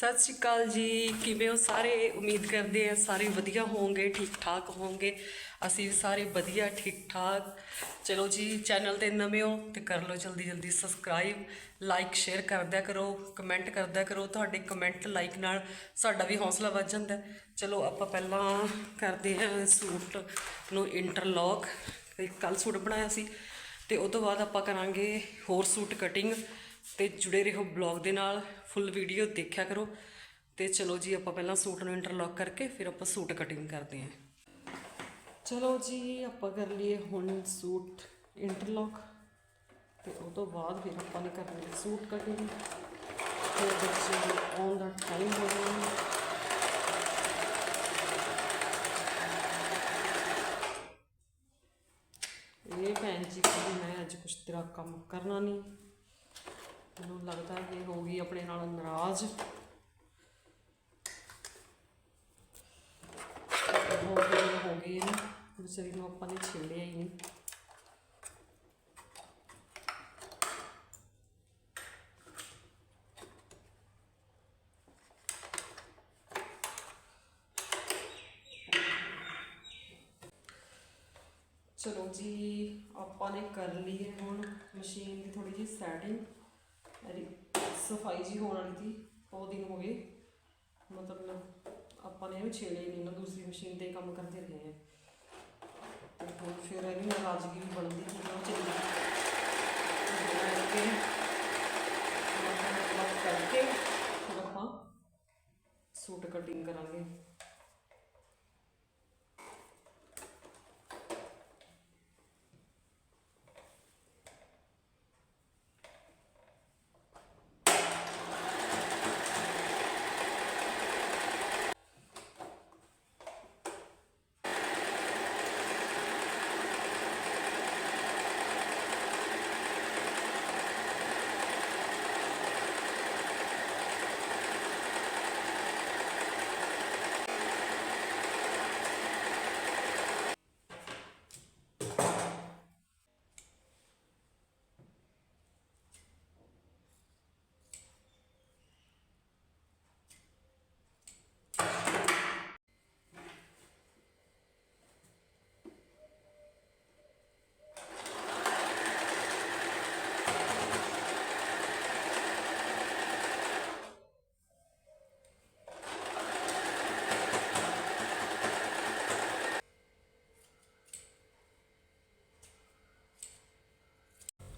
ਸਤਿ ਸ਼੍ਰੀ ਅਕਾਲ ਜੀ। ਕਿਵੇਂ ਹੋ ਸਾਰੇ? ਉਮੀਦ ਕਰਦੇ ਆ ਸਾਰੇ ਵਧੀਆ ਹੋਵੋਗੇ, ਠੀਕ ਠਾਕ ਹੋਵੋਗੇ। ਅਸੀਂ ਵੀ ਸਾਰੇ ਵਧੀਆ, ਠੀਕ ਠਾਕ। ਚਲੋ ਜੀ, ਚੈਨਲ ਤੇ ਨਵੇਂ ਹੋ ਤੇ ਕਰ ਲਓ ਜਲਦੀ ਜਲਦੀ ਸਬਸਕ੍ਰਾਈਬ। ਲਾਈਕ, ਸ਼ੇਅਰ ਕਰਦਿਆ ਕਰੋ, ਕਮੈਂਟ ਕਰਦਿਆ ਕਰੋ। ਤੁਹਾਡੇ ਕਮੈਂਟ, ਲਾਈਕ ਨਾਲ ਸਾਡਾ ਵੀ ਹੌਸਲਾ ਵੱਧ ਜਾਂਦਾ। ਚਲੋ ਆਪਾਂ ਪਹਿਲਾਂ ਕਰਦੇ ਹਾਂ ਸੂਟ ਨੂੰ ਇੰਟਰਲੌਕ। ਕੱਲ ਸੂਟ ਬਣਾਇਆ ਸੀ ਤੇ ਉਸ ਤੋਂ ਬਾਅਦ ਆਪਾਂ ਕਰਾਂਗੇ ਹੋਰ ਸੂਟ ਕਟਿੰਗ। ਤੇ ਜੁੜੇ ਰਹੋ ਬਲੌਗ ਦੇ ਨਾਲ ਫੁੱਲ ਵੀਡੀਓ ਦੇਖਿਆ ਕਰੋ। ਤੇ ਚਲੋ ਜੀ, ਆਪਾਂ ਪਹਿਲਾਂ ਸੂਟ ਨੂੰ ਇੰਟਰਲੌਕ ਕਰਕੇ ਫਿਰ ਆਪਾਂ ਸੂਟ ਕਟਿੰਗ ਕਰਦੇ ਹਾਂ। ਚਲੋ ਜੀ, ਆਪਾਂ ਕਰ ਲਈਏ ਹੁਣ ਸੂਟ ਇੰਟਰਲੌਕ ਤੇ ਉਹ ਤੋਂ ਬਾਅਦ ਫਿਰ ਆਪਾਂ ਨੇ ਕਰਨੀ ਸੂਟ ਕਟਿੰਗ ਤੇ ਬੱਚੇ ਆਉਣ ਦਾ ਟਾਈਮ ਹੋ ਗਿਆ। ਇਹ ਭੈਣ ਜੀ ਕਹਿੰਦੀ, ਮੈਂ ਅੱਜ ਕੁਛ ਤੇਰਾ ਕੰਮ ਕਰਨਾ ਨਹੀਂ। ਮੈਨੂੰ ਲੱਗਦਾ ਇਹ ਹੋ ਗਈ ਆਪਣੇ ਨਾਲ ਨਾਰਾਜ਼। ਹੋ ਗਈ ਹੋ ਗਈ ਨਾ ਵਿਚਾਰੀ ਨੂੰ ਆਪਾਂ ਨੇ ਛੇੜਿਆ ਹੀ ਨਹੀਂ। ਚਲੋ ਜੀ, ਆਪਾਂ ਨੇ ਕਰ ਲਈ ਹੈ ਹੁਣ ਮਸ਼ੀਨ ਦੀ ਥੋੜੀ ਜਿਹੀ ਸੈਟਿੰਗ ਇਹਦੀ ਸਫ਼ਾਈ ਜੀ ਹੋਣ ਵਾਲੀ ਸੀ, ਬਹੁਤ ਦਿਨ ਹੋ ਗਏ। ਮਤਲਬ ਆਪਾਂ ਨੇ ਇਹ ਛੇੜੇ ਨਹੀਂ ਨਾ, ਦੂਸਰੀ ਮਸ਼ੀਨ ਤੇ ਕੰਮ ਕਰਦੇ ਰਹੇ ਹਾਂ ਤੇ ਹੁਣ ਫਿਰ ਇਹਦੀ ਨਾਰਾਜ਼ਗੀ ਵੀ ਬਣਦੀ ਸੀ, ਉਹ ਚੱਲੀ ਕਰਕੇ ਕਰਕੇ ਫਿਰ ਆਪਾਂ ਸੂਟ ਕਟਿੰਗ ਕਰਾਂਗੇ।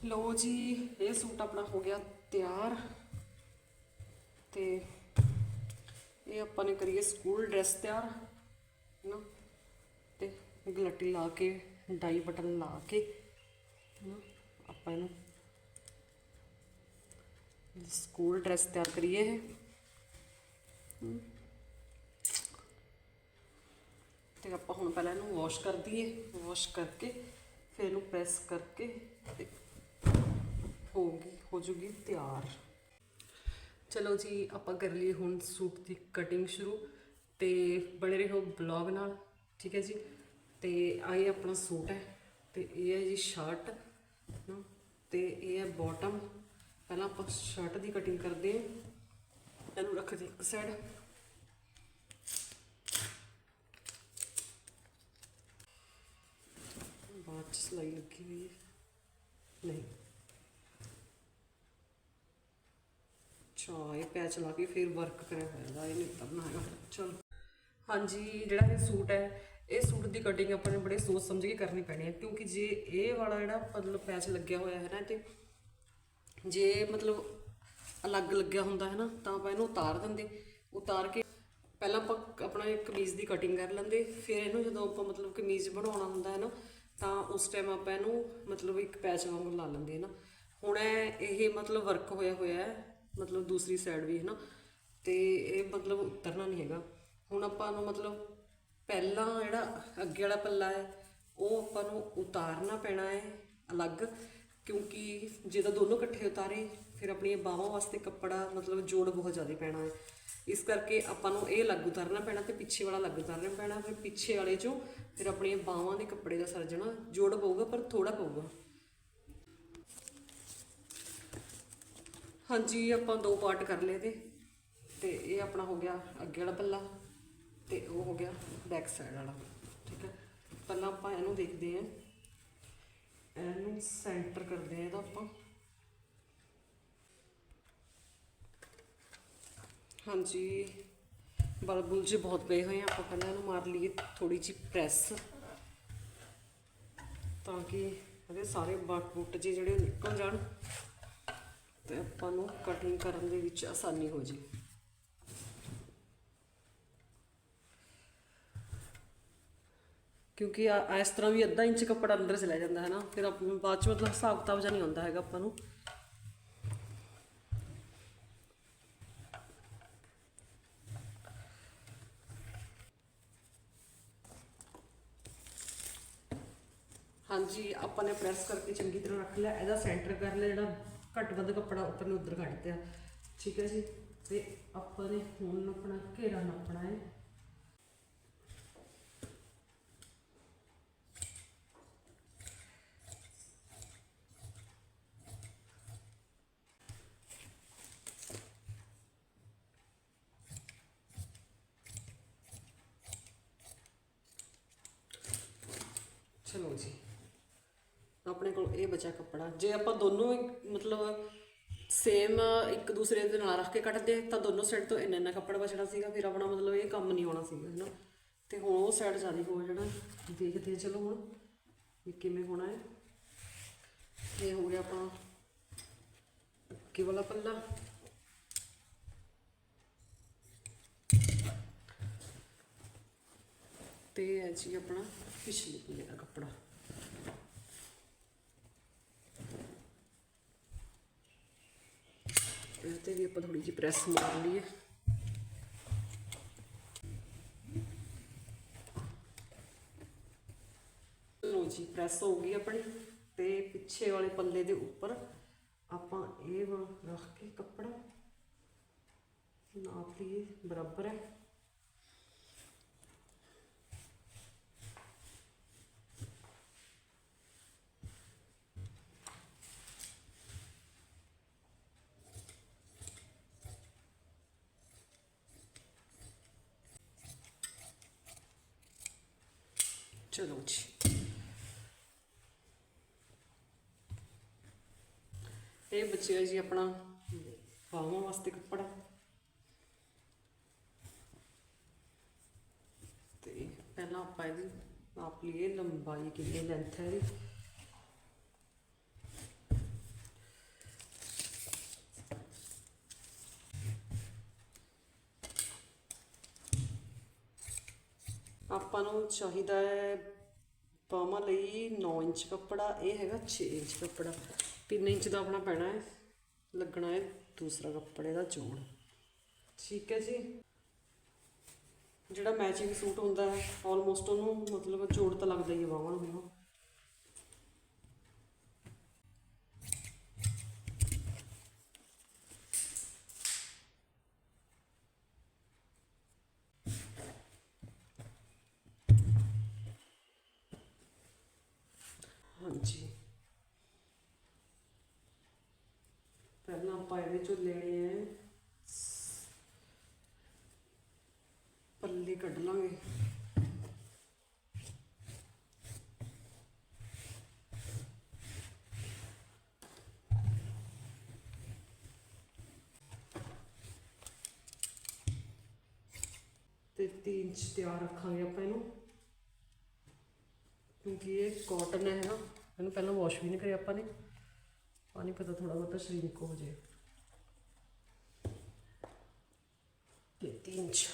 ਲੋ ਜੀ, ਇਹ ਸੂਟ ਆਪਣਾ ਹੋ ਗਿਆ ਤਿਆਰ। ਤੇ ਇਹ ਆਪਾਂ ਨੇ ਕਰੀਏ ਸਕੂਲ ਡਰੈਸ ਤਿਆਰ ਨਾ ਤੇ ਗਲੱਟੀ ਲਾ ਕੇ, ਡਾਈ ਬਟਨ ਲਾ ਕੇ ਨਾ ਆਪਾਂ ਇਹਨੂੰ ਸਕੂਲ ਡਰੈਸ ਤਿਆਰ ਕਰੀਏ ਇਹ। ਤੇ ਆਪਾਂ ਹੁਣ ਪਹਿਲਾਂ ਇਹਨੂੰ ਵਾਸ਼ ਕਰ ਦਈਏ। ਵਾਸ਼ ਕਰਕੇ, ਫਿਰ ਇਹਨੂੰ ਪ੍ਰੈਸ ਕਰਕੇ ਤੇ ਹੋਊਗੀ ਹੋ ਜੂਗੀ ਤਿਆਰ। ਚਲੋ ਜੀ ਆਪਾਂ ਕਰ ਲਈ ਹੁਣ ਸੂਟ ਦੀ ਕਟਿੰਗ ਸ਼ੁਰੂ ਤੇ ਬਣੇ ਰਹੋ ਬਲੌਗ ਨਾਲ ਠੀਕ ਹੈ ਜੀ? ਤੇ ਆਏ ਆਪਣਾ ਸੂਟ ਹੈ ਤੇ ਇਹ ਹੈ ਜੀ ਸ਼ਰਟ ਨਾ, ਤੇ ਇਹ ਹੈ ਬਾਟਮ ਪਹਿਲਾਂ ਆਪਾਂ ਸ਼ਰਟ ਦੀ ਕਟਿੰਗ ਕਰਦੇ ਹਾਂ। ਇਹਨੂੰ ਰੱਖਦੇ ਇੱਕ ਸਾਈਡ ਬਾਅਦ ਚ ਸਲਾਈ ਲੱਗੀ ਹੋਈ ਹੈ। ਨਹੀਂ। ਅੱਛਾ ਇਹ ਪੈਚ ਲਾ ਕੇ ਫਿਰ ਵਰਕ ਕਰਿਆ ਹੋਇਆ ਇਹ ਨਹੀਂ ਕਰਨਾ ਹੈਗਾ ਚਲੋ। ਹਾਂਜੀ, ਜਿਹੜਾ ਇਹ ਸੂਟ ਹੈ, ਇਹ ਸੂਟ ਦੀ ਕਟਿੰਗ ਆਪਾਂ ਨੇ ਬੜੇ ਸੋਚ ਸਮਝ ਕੇ ਕਰਨੀ ਪੈਣੀ ਹੈ, ਕਿਉਂਕਿ ਜੇ ਇਹ ਵਾਲਾ ਜਿਹੜਾ ਮਤਲਬ ਪੈਚ ਲੱਗਿਆ ਹੋਇਆ ਹੈ ਨਾ ਤੇ ਜੇ ਮਤਲਬ ਅਲੱਗ ਲੱਗਿਆ ਹੁੰਦਾ ਹੈ ਨਾ, ਤਾਂ ਆਪਾਂ ਇਹਨੂੰ ਉਤਾਰ ਦਿੰਦੇ। ਉਤਾਰ ਕੇ ਪਹਿਲਾਂ ਆਪਾਂ ਆਪਣਾ ਇਹ ਕਮੀਜ਼ ਦੀ ਕਟਿੰਗ ਕਰ ਲੈਂਦੇ, ਫਿਰ ਇਹਨੂੰ ਜਦੋਂ ਆਪਾਂ ਮਤਲਬ ਕਮੀਜ਼ ਬਣਾਉਣਾ ਹੁੰਦਾ ਹੈ ਨਾ, ਤਾਂ ਉਸ ਟਾਈਮ ਆਪਾਂ ਇਹਨੂੰ ਮਤਲਬ ਇੱਕ ਪੈਚ ਵਾਂਗੂ ਲਾ ਲੈਂਦੇ ਹੈ ਨਾ। ਹੁਣ ਇਹ ਇਹ ਮਤਲਬ ਵਰਕ ਹੋਇਆ ਹੋਇਆ ਹੈ ਮਤਲਬ ਦੂਸਰੀ ਸਾਈਡ ਵੀ ਹੈ ਨਾ ਤੇ ਇਹ ਮਤਲਬ ਉਤਰਨਾ ਨਹੀਂ ਹੈਗਾ। ਹੁਣ ਆਪਾਂ ਨੂੰ ਮਤਲਬ ਪਹਿਲਾਂ ਜਿਹੜਾ ਅੱਗੇ ਵਾਲਾ ਪੱਲਾ ਹੈ, ਉਹ ਆਪਾਂ ਨੂੰ ਉਤਾਰਨਾ ਪੈਣਾ ਹੈ ਅਲੱਗ, ਕਿਉਂਕਿ ਜੇ ਤਾਂ ਦੋਨੋਂ ਇਕੱਠੇ ਉਤਾਰੇ, ਫਿਰ ਆਪਣੀਆਂ ਬਾਹਾਂ ਵਾਸਤੇ ਕੱਪੜਾ ਮਤਲਬ ਜੋੜ ਬਹੁਤ ਜ਼ਿਆਦਾ ਪੈਣਾ ਹੈ। ਇਸ ਕਰਕੇ ਆਪਾਂ ਨੂੰ ਇਹ ਅਲੱਗ ਉਤਾਰਨਾ ਪੈਣਾ ਤੇ ਪਿੱਛੇ ਵਾਲਾ ਅਲੱਗ ਉਤਾਰਨਾ ਪੈਣਾ, ਫਿਰ ਪਿੱਛੇ ਵਾਲੇ ਚੋਂ ਫਿਰ ਆਪਣੀਆਂ ਬਾਹਾਂ ਦੇ ਕੱਪੜੇ ਦਾ ਸਰਜਣਾ ਜੋੜ ਪਊਗਾ, ਪਰ ਥੋੜਾ ਪਊਗਾ। ਹਾਂਜੀ, ਆਪਾਂ ਦੋ ਪਾਰਟ ਕਰ ਲਏ ਤੇ ਤੇ ਇਹ ਆਪਣਾ ਹੋ ਗਿਆ ਅੱਗੇ ਵਾਲਾ ਪੱਲਾ ਤੇ ਉਹ ਹੋ ਗਿਆ ਬੈਕ ਸਾਈਡ ਵਾਲਾ। ਠੀਕ ਹੈ? ਪਹਿਲਾਂ ਆਪਾਂ ਇਹਨੂੰ ਦੇਖਦੇ ਹਾਂ। ਇਹਨੂੰ ਸੈਂਟਰ ਕਰਦੇ ਹਾਂ ਇਹਦਾ ਆਪਾਂ। ਹਾਂਜੀ। ਬਲਬੁਲ ਜੀ ਬਹੁਤ ਪਏ ਹੋਏ ਆ, ਆਪਾਂ ਪਹਿਲਾਂ ਇਹਨੂੰ ਮਾਰ ਲਈਏ ਥੋੜੀ ਜਿਹੀ ਪ੍ਰੈਸ ਤਾਂ ਕਿ ਇਹਦੇ ਸਾਰੇ ਬੱਟ ਬੁੱਟ ਜਿਹੇ ਜਿਹੜੇ ਉਹ ਨਿਕਲ ਜਾਣ। ਤੇ ਆਪਾਂ ਨੂੰ ਕਟਿੰਗ ਕਰਨ ਦੇ ਵਿੱਚ ਆਸਾਨੀ ਹੋ ਜੇ। ਕਿਉਂਕਿ ਇਸ ਤਰ੍ਹਾਂ ਵੀ ਅੱਧਾ ਇੰਚ ਕੱਪੜਾ ਅੰਦਰ ਚਲਾ ਜਾਂਦਾ ਹੈ ਨਾ, ਫਿਰ ਆਪ ਬਾਅਦ ਚ ਮਤਲਬ ਹਿਸਾਬ ਕਿਤਾਬ ਜਿਹਾ ਨਹੀਂ ਆਉਂਦਾ ਹੈਗਾ ਆਪਾਂ ਨੂੰ। ਹਾਂਜੀ, ਆਪਾਂ ਨੇ ਪ੍ਰੈਸ ਕਰਕੇ ਚੰਗੀ ਤਰ੍ਹਾਂ ਰੱਖ ਲਿਆ, ਇਹਦਾ ਸੈਂਟਰ ਕਰ ਲਿਆ ਜਿਹੜਾ ਘੱਟ ਵੱਧ ਕੱਪੜਾ ਉੱਪਰ ਨੂੰ ਉੱਧਰ ਕੱਢ ਦਿਆ। ਠੀਕ ਹੈ ਜੀ? ਤੇ ਆਪਾਂ ਨੇ ਹੁਣ ਆਪਣਾ ਘੇਰਾ ਨਾਪਣਾ ਹੈ। ਚਲੋ ਜੀ। ਆਪਣੇ ਕੋਲ ਇਹ ਬਚਿਆ ਕੱਪੜਾ। ਜੇ ਆਪਾਂ ਦੋਨੋਂ ਹੀ ਮਤਲਬ ਸੇਮ ਇੱਕ ਦੂਸਰੇ ਦੇ ਨਾਲ ਰੱਖ ਕੇ ਕੱਟਦੇ, ਤਾਂ ਦੋਨੋਂ ਸਾਈਡ ਤੋਂ ਇੰਨਾ ਇੰਨਾ ਕੱਪੜਾ ਬਚਣਾ ਸੀਗਾ, ਫਿਰ ਆਪਣਾ ਮਤਲਬ ਇਹ ਕੰਮ ਨਹੀਂ ਹੋਣਾ ਸੀਗਾ, ਹੈਨਾ? ਤੇ ਹੁਣ ਉਹ ਸਾਈਡ ਜ਼ਿਆਦਾ ਹੋ ਜਾਣਾ। ਦੇਖਦੇ ਹਾਂ, ਚਲੋ ਹੁਣ ਵੀ ਕਿਵੇਂ ਹੋਣਾ ਹੈ ਇਹ ਹੋ ਗਿਆ ਆਪਣਾ ਕੀ ਵਾਲਾ ਪੱਲਾ। ਤੇ ਹੈ ਜੀ ਆਪਣਾ ਪਿਛਲੇ ਪੱਲੇ ਦਾ ਕੱਪੜਾ। ਇਹ ਤੇ ਵੀ ਆਪਾਂ ਥੋੜੀ ਜਿਹੀ ਪ੍ਰੈਸ ਮਾਰ ਲਈਏ। ਲੋ ਜੀ ਪ੍ਰੈਸ ਹੋ ਗਈ ਆਪਣੀ ਤੇ ਪਿੱਛੇ ਵਾਲੇ ਪੱਲੇ ਦੇ ਉੱਪਰ ਆਪਾਂ ਇਹ ਵਾ- ਰੱਖ ਕੇ ਕੱਪੜਾ। ਨਾਪ ਲਈਏ, ਬਰਾਬਰ ਹੈ ਚਲੋ ਜੀ ਇਹ ਬਚਿਆ ਜੀ ਆਪਣਾ ਬਾਹਾਂ ਵਾਸਤੇ ਕੱਪੜਾ। ਤੇ ਪਹਿਲਾਂ ਆਪਾਂ ਇਹਦੀ ਨਾਪ ਲਈਏ ਲੰਬਾਈ, ਕਿੰਨੀ ਲੈਂਥ ਹੈ ਇਹਦੀ। ਆਪਾਂ ਨੂੰ ਚਾਹੀਦਾ ਹੈ ਬਾਹਾਂ ਲਈ 9 ਇੰਚ ਕੱਪੜਾ, ਇਹ ਹੈਗਾ 6 ਇੰਚ ਕੱਪੜਾ। 3 ਇੰਚ ਦਾ ਆਪਣਾ ਪੈਣਾ ਹੈ, ਲੱਗਣਾ ਹੈ ਦੂਸਰਾ ਕੱਪੜੇ ਦਾ ਜੋੜ ਠੀਕ ਹੈ ਜੀ। ਜਿਹੜਾ ਮੈਚਿੰਗ ਸੂਟ ਹੁੰਦਾ ਹੈ ਆਲਮੋਸਟ ਉਹਨੂੰ ਮਤਲਬ ਜੋੜ ਤਾਂ ਲੱਗਦਾ ਹੀ ਹੈ ਬਾਹਾਂ ਨੂੰ ਹਨਾ। ਪਹਿਲਾਂ ਆਪਾਂ ਇਹਦੇ ਚੋਂ ਲੈਣੇ ਹੈ ਪੱਲੇ ਕੱਢ ਲਾਂਗੇ। ਤੇ 3 ਇੰਚ ਤਿਆਰ ਰੱਖਾਂਗੇ ਆਪਾਂ ਇਹਨੂੰ। ਕਿਉਂਕਿ ਇਹ ਕਾਟਨ ਹੈ ਨਾ। ਇਹਨੂੰ ਪਹਿਲਾਂ ਵਾਸ਼ ਵੀ ਨਹੀਂ ਕਰਿਆ ਆਪਾਂ ਨੇ। ਪਾਣੀ ਪਤਾ ਥੋੜਾ ਬਹੁਤਾ ਸ਼ਰਿੰਕ ਹੋ ਜਾਏ ਤੇ 3 ਇੰਚ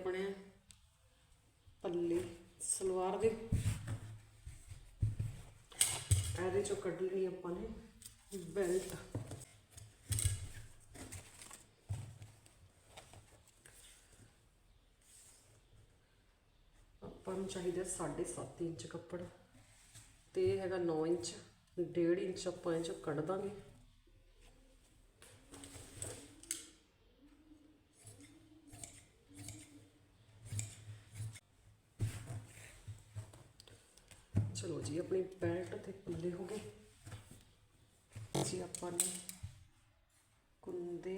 ਆਪਣੇ ਪੱਲੇ, ਸਲਵਾਰ ਦੇ। ਇਹਦੇ ਚੋਂ ਕੱਢ ਲੈਣੀ ਆਪਾਂ ਨੇ ਬੈਲਟ। ਆਪਾਂ ਨੂੰ ਚਾਹੀਦਾ 7.5 ਇੰਚ ਕੱਪੜਾ। ਤੇ ਹੈਗਾ 9 ਇੰਚ 1.5 ਇੰਚ ਆਪਾਂ ਇਹ ਚੋਂ ਕੱਢ ਦਾਂਗੇ ਚਲੋ ਜੀ ਆਪਣੀ ਬੈਲਟ ਤੇ ਪੱਲੇ ਹੋ ਗਏ। ਜੀ ਆਪਾਂ ਨੇ ਕੁੰਦੇ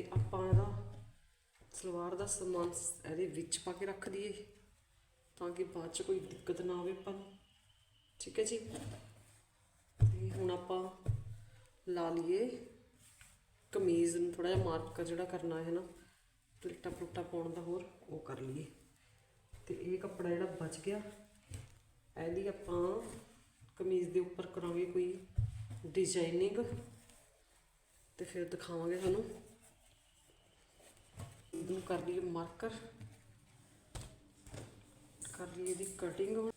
ਤੇ ਆਪਾਂ ਇਹਦਾ ਸਲਵਾਰ ਦਾ ਸਮਾਨ ਇਹਦੇ ਵਿੱਚ ਪਾ ਕੇ ਰੱਖ ਦਈਏ ਤਾਂ ਕਿ ਬਾਅਦ ਚ ਕੋਈ ਦਿੱਕਤ ਨਾ ਆਵੇ ਆਪਾਂ ਨੂੰ। ਠੀਕ ਹੈ ਜੀ? ਤੇ ਹੁਣ ਆਪਾਂ ਲਾ ਲਈਏ ਕਮੀਜ਼ ਨੂੰ ਥੋੜਾ ਜਿਹਾ ਮਾਰਕ ਜਿਹੜਾ ਕਰਨਾ ਹੈ ਨਾ, ਪਲੇਟਾ ਪਲੂਟਾ ਪਾਉਣ ਦਾ ਹੋਰ, ਉਹ ਕਰ ਲਈਏ। ਤੇ ਇਹ ਕੱਪੜਾ ਜਿਹੜਾ ਬਚ ਗਿਆ, ਇਹਦੀ ਆਪਾਂ ਕਮੀਜ਼ ਦੇ ਉੱਪਰ ਕਰਾਂਗੇ ਕੋਈ ਡਿਜ਼ਾਈਨਿੰਗ ਤੇ ਫਿਰ ਦਿਖਾਵਾਂਗੇ ਤੁਹਾਨੂੰ। ਇਹਨੂੰ ਕਰ ਲਈਏ ਮਾਰਕਰ ਕਰ ਲਈਏ ਇਹਦੀ ਕਟਿੰਗ ਹੁਣ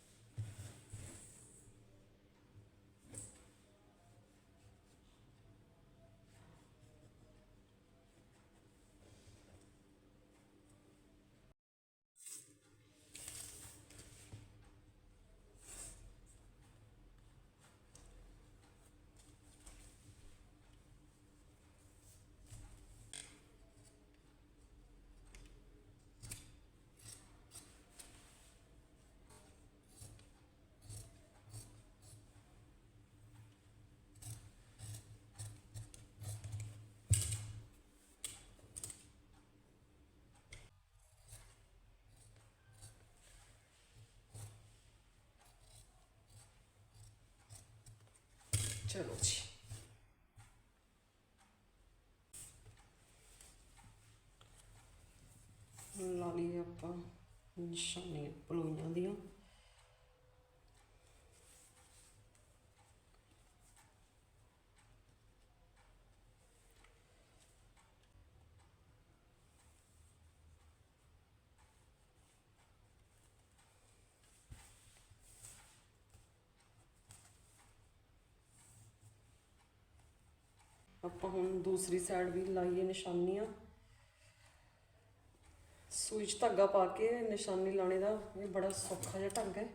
ਚਲੋ ਜੀ ਲਾ ਲਈਏ ਆਪਾਂ ਨਿਸ਼ਾਨੀਆਂ ਪਲੋਈਆਂ ਦੀਆਂ ਆਪਾਂ ਹੁਣ ਦੂਸਰੀ ਸਾਈਡ ਵੀ ਲਾਈਏ ਨਿਸ਼ਾਨੀਆਂ। ਸੂਈ 'ਚ ਧਾਗਾ ਪਾ ਕੇ ਨਿਸ਼ਾਨੀ ਲਾਣੇ ਦਾ ਇਹ ਬੜਾ ਸੌਖਾ ਜਿਹਾ ਢੰਗ ਹੈ।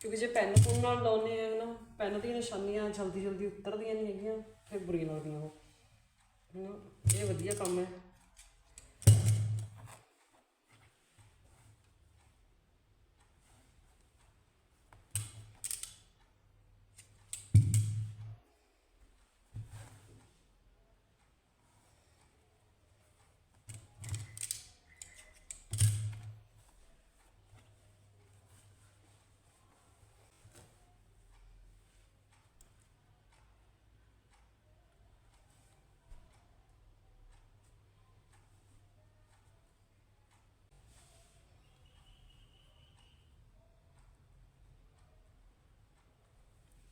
ਕਿਉਂਕਿ ਜੇ ਪੈਨ ਪੁੰਨ ਨਾਲ ਲਾਉਨੇ ਆ ਨਾ ਪੈਨ ਦੀਆਂ ਨਿਸ਼ਾਨੀਆਂ ਜਲਦੀ ਜਲਦੀ ਉਤਰਦੀਆਂ ਨਹੀਂ ਹੈਗੀਆਂ ਫਿਰ ਬੁਰੀਆਂ ਲੱਗਦੀਆਂ ਉਹ। ਹਨਾ, ਇਹ ਵਧੀਆ ਕੰਮ ਹੈ।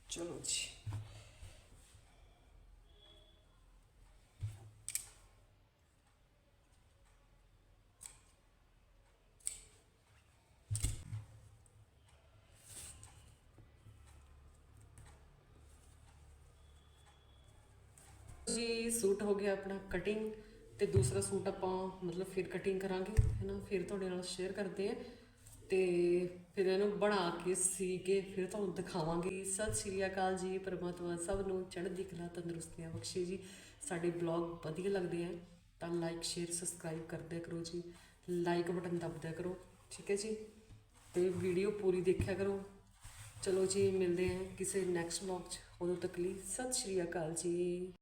ਚਲੋ ਜੀ। ਜੀ, ਸੂਟ ਹੋ ਗਿਆ ਆਪਣਾ ਕਟਿੰਗ ਤੇ ਦੂਸਰਾ ਸੂਟ ਆਪਾਂ ਮਤਲਬ ਫਿਰ ਕਟਿੰਗ ਕਰਾਂਗੇ ਹੈਨਾ ਫਿਰ ਤੁਹਾਡੇ ਨਾਲ ਸ਼ੇਅਰ ਕਰਦੇ ਆ ਤੇ ਫਿਰ ਇਹਨੂੰ ਬਣਾ ਕੇ, ਸੀ ਕੇ, ਫਿਰ ਤੁਹਾਨੂੰ ਦਿਖਾਵਾਂਗੇ। ਸਤਿ ਸ਼੍ਰੀ ਅਕਾਲ ਜੀ, ਪਰਮਾਤਮਾ ਸਭ ਨੂੰ ਚੜ੍ਹਦੀ ਕਲਾ ਤੰਦਰੁਸਤੀਆਂ ਬਖਸ਼ੇ ਜੀ। ਸਾਡੇ ਬਲੌਗ ਵਧੀਆ ਲੱਗਦੇ ਆ, ਤਾਂ ਲਾਈਕ ਸ਼ੇਅਰ ਸਬਸਕ੍ਰਾਈਬ ਕਰਦੇ ਕਰੋ ਜੀ। ਲਾਈਕ ਬਟਨ ਦਬ ਕਰੋ, ਠੀਕ ਹੈ ਜੀ? ਤੇ ਵੀਡੀਓ ਪੂਰੀ ਦੇਖਿਆ ਕਰੋ। ਚਲੋ ਜੀ, ਮਿਲਦੇ ਹਾਂ ਕਿਸੇ ਨੈਕਸਟ ਵਲੌਗ 'ਚ। ਉਦੋਂ ਤੱਕ ਲਈ ਸਤਿ ਸ਼੍ਰੀ ਅਕਾਲ ਜੀ।